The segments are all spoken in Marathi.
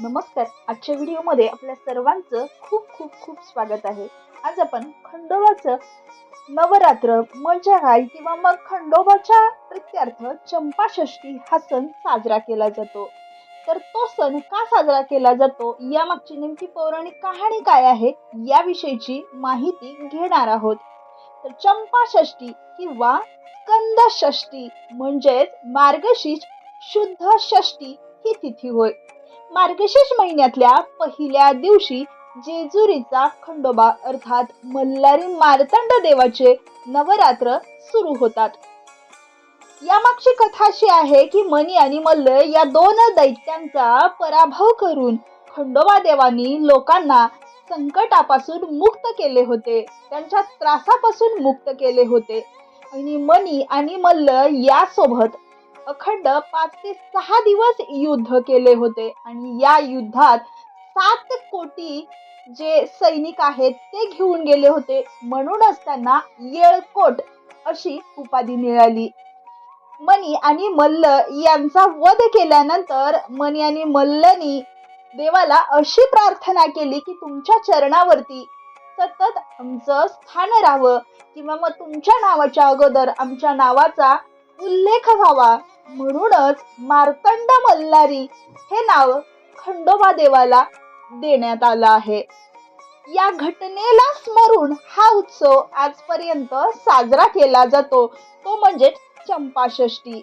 नमस्कार. आजच्या व्हिडिओमध्ये आपल्या सर्वांचं खूप खूप खूप स्वागत आहे. आज आपण खंडोबाचं नवरात्र मजा काय किंवा मग खंडोबाच्या प्रत्यर्थ चंपाषष्ठी हा सण साजरा केला जातो. तर तो सण का साजरा केला जातो? यामागची नेमकी पौराणिक कहाणी काय आहे? याविषयीची माहिती घेणार आहोत. तर चंपाषष्ठी किंवा स्कंदषष्ठी म्हणजेच मार्गशीर्ष शुद्ध षष्ठी ही तिथी होय. मार्गशीर्ष महिन्यातल्या पहिल्या दिवशी जेजुरीचा खंडोबा अर्थात मल्हारी मार्तंड देवाचे नवरात्र सुरू होतात. यामागची कथा अशी आहे की मणी आणि मल्ल या दोन दैत्यांचा पराभव करून खंडोबा देवानी लोकांना संकटापासून मुक्त केले होते. त्यांच्या त्रासापासून मुक्त केले होते. आणि मणी आणि मल्ल यासोबत अखंड पाच ते सहा दिवस युद्ध केले होते. आणि या युद्धात सात कोटी जे सैनिक आहेत ते घेऊन गेले होते. म्हणूनच त्यांना येळकोट अशी उपाधी मिळाली. मणी आणि मल्ल यांचा वध केल्यानंतर मणी आणि मल्लनी देवाला अशी प्रार्थना केली की तुमच्या चरणावरती सतत आमचं स्थान राहावं. किंवा मग तुमच्या नावाच्या अगोदर आमच्या नावाचा उल्लेख व्हावा. म्हणूनच मार्तंड मल्हारी हे नाव खंडोबा देवाला देण्यात आलं आहे. या घटनेला स्मरून हा उत्सव आजपर्यंत साजरा केला जातो. तो म्हणजे चंपाषष्ठी.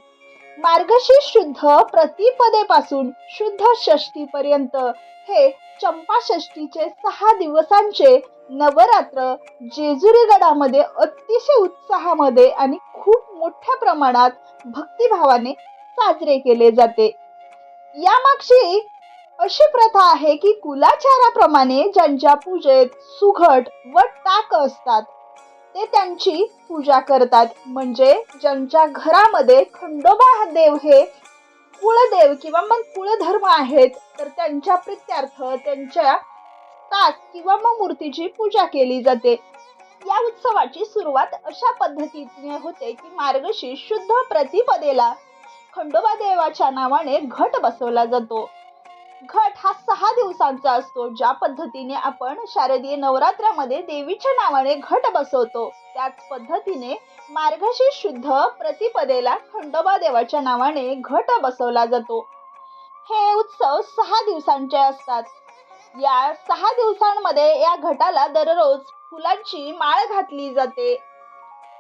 मार्गशीर्ष शुद्ध प्रतिपदेपासून शुद्ध षष्टी पर्यंत हे चंपाषष्टीचे सहा दिवसांचे नवरात्र जेजुरी गडामध्ये अतिशय उत्साहामध्ये आणि खूप मोठ्या प्रमाणात भक्तिभावाने साजरे केले जाते. यामागची अशी प्रथा आहे की कुलाचाराप्रमाणे ज्यांच्या पूजेत सुघट व टाक असतात ते त्यांची पूजा करतात. म्हणजे ज्यांच्या घरामध्ये खंडोबा देव हे कुळदेव किंवा मग कुळधर्म आहेत तर त्यांच्या प्रित्यार्थ त्यांच्या तास किंवा मग मूर्तीची पूजा केली जाते. या उत्सवाची सुरुवात अशा पद्धतीने होते की मार्गशीर्ष शुद्ध प्रतिपदेला खंडोबा देवाच्या नावाने घट बसवला जातो. घट हा सहा दिवसांचा असतो ज्या पद्धतीने आपण शारदीय नवरात्रामध्ये देवीच्या नावाने घट बसवतो. त्याच पद्धतीने मार्गशीर्ष शुद्ध प्रतिपदेला खंडोबा देवाच्या नावाने घट बसवला जातो. हे उत्सव सहा दिवसांचे असतात. या सहा दिवसांमध्ये या घटाला दररोज फुलांची माळ घातली जाते.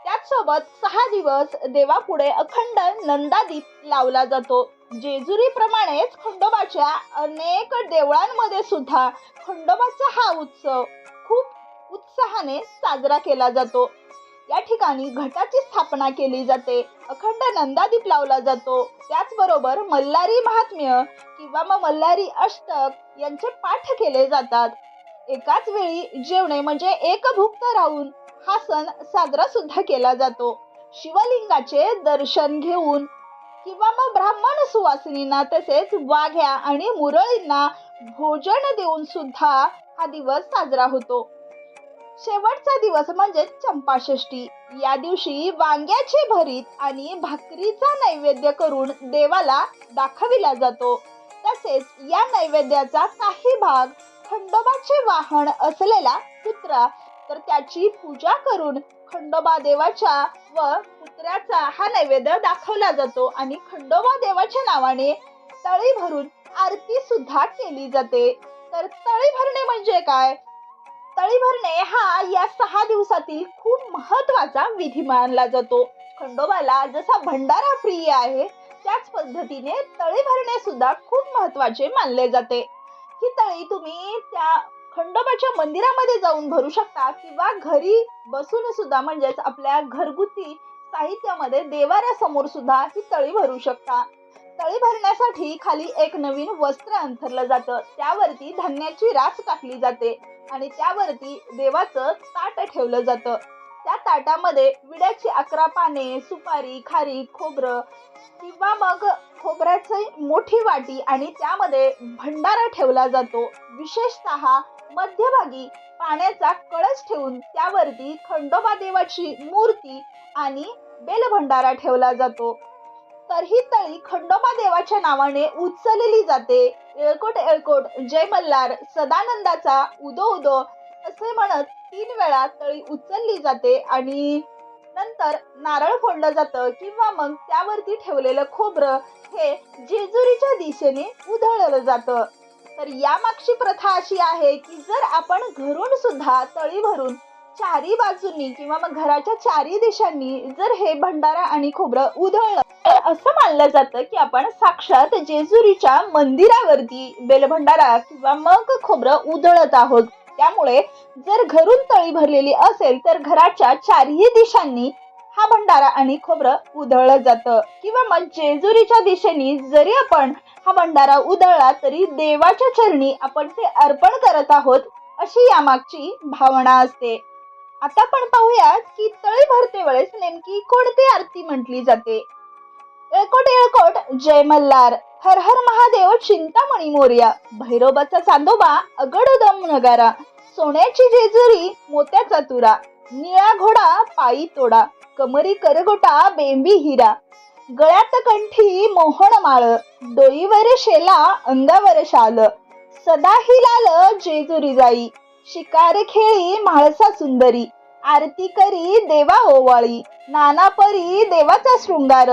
त्याचसोबत सहा दिवस देवापुढे अखंड नंदादीप लावला जातो. जेजुरी प्रमाणेच खंडोबाच्या अनेक देवळांमध्ये सुद्धा खंडोबाचा हा उत्सव खूप उत्साहाने साजरा केला जातो. या ठिकाणी घटाची स्थापना केली जाते. अखंड नंदादीप लावला जातो. त्याचबरोबर मल्हारी महात्म्य किंवा मग मल्हारी अष्टक यांचे पाठ केले जातात. एकाच वेळी जेवणे म्हणजे एकभुक्त राहून हा सण साजरा सुद्धा केला जातो. शिवलिंगाचे दर्शन घेऊन किंवा मग ब्राह्मण सुवासिनींना तसेच वाघ्या आणि मुरळींना भोजन देऊन सुद्धा हा दिवस साजरा होतो. शेवटचा दिवस म्हणजे चंपाषष्ठी. या दिवशी वांग्याचे भरीत आणि भाकरीचा नैवेद्य करून देवाला दाखविला जातो. तसेच या नैवेद्याचा काही भाग खंडोबाचे वाहन असलेला कुत्रा तर त्याची पूजा करून खंडोबा देवाच्या व कुत्र्याचा हा नैवेद्य दाखवला जातो आणि खंडोबा देवाच्या नावाने तळी भरून आरती सुद्धा केली जाते. तर तळी भरणे म्हणजे काय? तळी भरणे हा या सहा दिवसातील खूप महत्त्वाचा विधी मानला जातो. खंडोबाला जसा भंडारा प्रिय आहे त्याच पद्धतीने तळी भरणे सुद्धा खूप महत्त्वाचे मानले जाते. ही तळी तुम्ही त्या खंडोबाच्या मंदिरामध्ये जाऊन भरू शकता किंवा घरी बसून सुद्धा म्हणजेच आपल्या घरगुती साहित्यामध्ये देवाऱ्यासमोर सुद्धा ही तळी भरू शकता. तळी भरण्यासाठी खाली एक नवीन वस्त्र अंथरलं जातं. त्यावरती धान्याची रास टाकली जाते आणि त्यावरती देवाचं ताट ठेवलं जातं. त्या ताटामध्ये विड्याची अकरा पाने सुपारी खारी खोबरं किंवा मग खोबऱ्याची मोठी वाटी आणि त्यामध्ये भंडारा ठेवला जातो. विशेषतः मध्यभागी पाण्याचा कळस ठेवून त्यावरती खंडोबा देवाची मूर्ती आणि बेलभंडारा ठेवला जातो. तर ही तळी खंडोबा देवाच्या नावाने उचलली जाते. एळकोट एळकोट जय मल्हार सदानंदाचा उदो उदो असे म्हणत तीन वेळा तळी उचलली जाते आणि नंतर नारळ फोडलं जातं किंवा मग त्यावरती ठेवलेलं खोबरं हे जेजुरीच्या दिशेने उधळलं जातं. तर यामागची प्रथा अशी आहे की जर आपण घरून सुद्धा तळी भरून चारी बाजूंनी किंवा मग घराच्या चारी दिशांनी जर हे भंडारा आणि खोबरं उधळलं तर असं मानलं जातं की आपण साक्षात जेजुरीच्या मंदिरावरती बेलभंडारा किंवा मग खोबरं उधळत आहोत. त्यामुळे जर घरून तळी भरलेली असेल तर घराच्या चारही दिशांनी हा भंडारा आणि खोबरं उधळलं जातं. किंवा मग जेजुरीच्या दिशेने जरी आपण हा भंडारा उधळला तरी देवाच्या चरणी आपण ते अर्पण करत आहोत अशी यामागची भावना असते. आता आपण पाहूयात की तळी भरते वेळेस नेमकी कोणती आरती म्हटली जाते? एळकोट येळकोट जय मल्हार. हर हर महादेव चिंतामणी मोर्या. भैरोबाचा चांदोबा अगडदम नगारा. सोन्याची जेजुरी मोत्याचा तुरा निळा घोडा पायी तोडा. कमरी करगोटा बेंबी हिरा. गळ्यात कंठी मोहन माळ. डोईवर शेला अंगावर शाल. सदा ही लाल जेजुरी जाई. शिकार खेळी म्हाळसा सुंदरी. आरती करी देवा ओवाळी. नाना परी देवाचा शृंगार.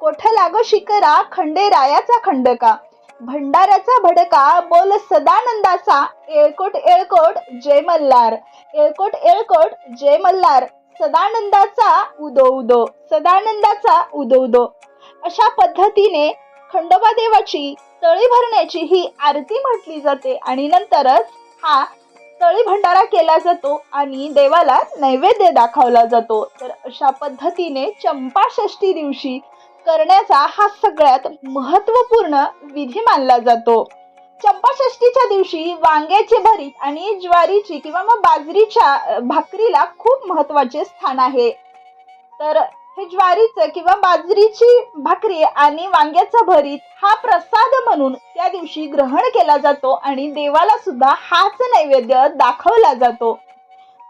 कोठ लाग शिकरा खंडेरायाचा खंडका? भंडाऱ्याचा भडका बोल सदानंदाचा. एळकोट एळकोट जय मल्हार. येळकोट एळकोट जय मल्हार. सदानंदाचा उदो उदो. सदानंदाचा उदो उदो. अशा पद्धतीने खंडोबा देवाची तळी भरण्याची ही आरती म्हटली जाते आणि नंतरच हा तळी भंडारा केला जातो आणि देवाला नैवेद्य दाखवला जातो. तर अशा पद्धतीने चंपाषष्ठी दिवशी करण्याचा हा सगळ्यात महत्त्वपूर्ण विधी मानला जातो. चंपाषष्ठीच्या दिवशी वांग्याचे भरीत आणि ज्वारीची किंवा मग बाजरीच्या भाकरीला खूप महत्त्वाचे स्थान आहे. तर हे ज्वारीचं किंवा बाजरीची भाकरी आणि वांग्याचा भरीत हा प्रसाद म्हणून त्या दिवशी ग्रहण केला जातो आणि देवाला सुद्धा हाच नैवेद्य दाखवला जातो.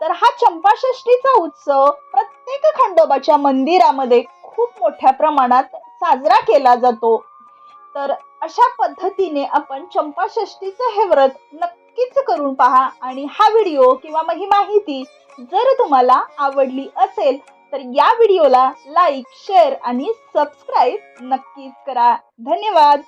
तर हा चंपाषष्ठीचा उत्सव प्रत्येक खंडोबाच्या मंदिरामध्ये खूप मोठ्या प्रमाणात साजरा केला जातो. तर अशा पद्धतीने आपण चंपाषष्टीचं हे व्रत नक्कीच करून पहा आणि हा व्हिडिओ किंवा मग ही माहिती जर तुम्हाला आवडली असेल तर या व्हिडिओला लाईक शेअर आणि सबस्क्राईब नक्कीच करा. धन्यवाद!